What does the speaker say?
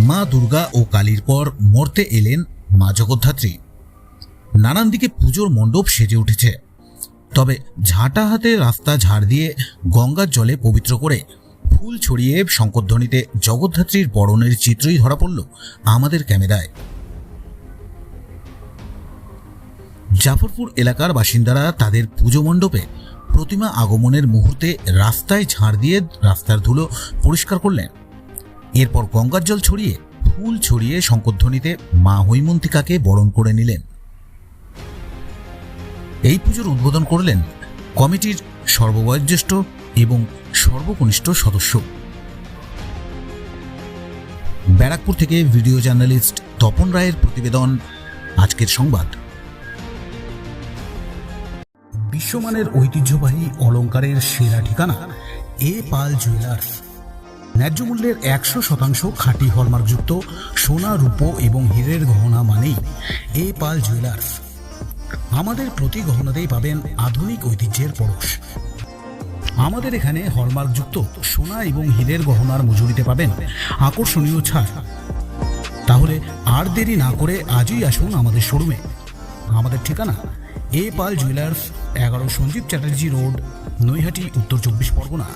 মা দুর্গা ও কালীর পর মর্তে এলেন মা জগদ্ধাত্রী নানান দিকে পুজোর মণ্ডপ সেজে উঠেছে। তবে ঝাঁটা হাতে রাস্তা ঝাড় দিয়ে গঙ্গার জলে পবিত্র করে ফুল ছড়িয়ে শঙ্করধ্বনিতে জগদ্ধাত্রীর বরণের চিত্রই ধরা পড়ল আমাদের ক্যামেরায়। জাফরপুর এলাকার বাসিন্দারা তাদের পুজো মণ্ডপে প্রতিমা আগমনের মুহূর্তে রাস্তায় ঝাড় দিয়ে রাস্তার ধুলো পরিষ্কার করলেন। এরপর গঙ্গার জল ছড়িয়ে, ফুল ছড়িয়ে শঙ্করধ্বনিতে মা হৈমন্তিকাকে বরণ করে নিলেন। এই পুজোর উদ্বোধন করলেন কমিটির সর্ববয়োজ্যেষ্ঠ এবং সর্বকনিষ্ঠ সদস্য। ব্যারাকপুর থেকে ভিডিও জার্নালিস্ট তপন রায়ের প্রতিবেদন, আজকের সংবাদ। বিশ্বমানের ঐতিহ্যবাহী অলংকারের সেরা ঠিকানা, এ পাল জুয়েলার্স। ন্যায্য মূল্যের একশো শতাংশ খাঁটি হলমার্কযুক্ত সোনা, রূপো এবং হীরের গহনা মানেই এ পাল জুয়েলার্স। আমাদের প্রতি গহনাতেই পাবেন আধুনিক ঐতিহ্যের পরশ। আমাদের এখানে হলমার্কযুক্ত সোনা এবং হীরের গহনার মজুরিতে পাবেন আকর্ষণীয় ছাড়। তাহলে আর দেরি না করে আজই আসুন আমাদের শোরুমে। আমাদের ঠিকানা এ পাল জুয়েলার্স, এগারো সঞ্জীব চ্যাটার্জি রোড, নৈহাটি, উত্তর চব্বিশ পরগনা।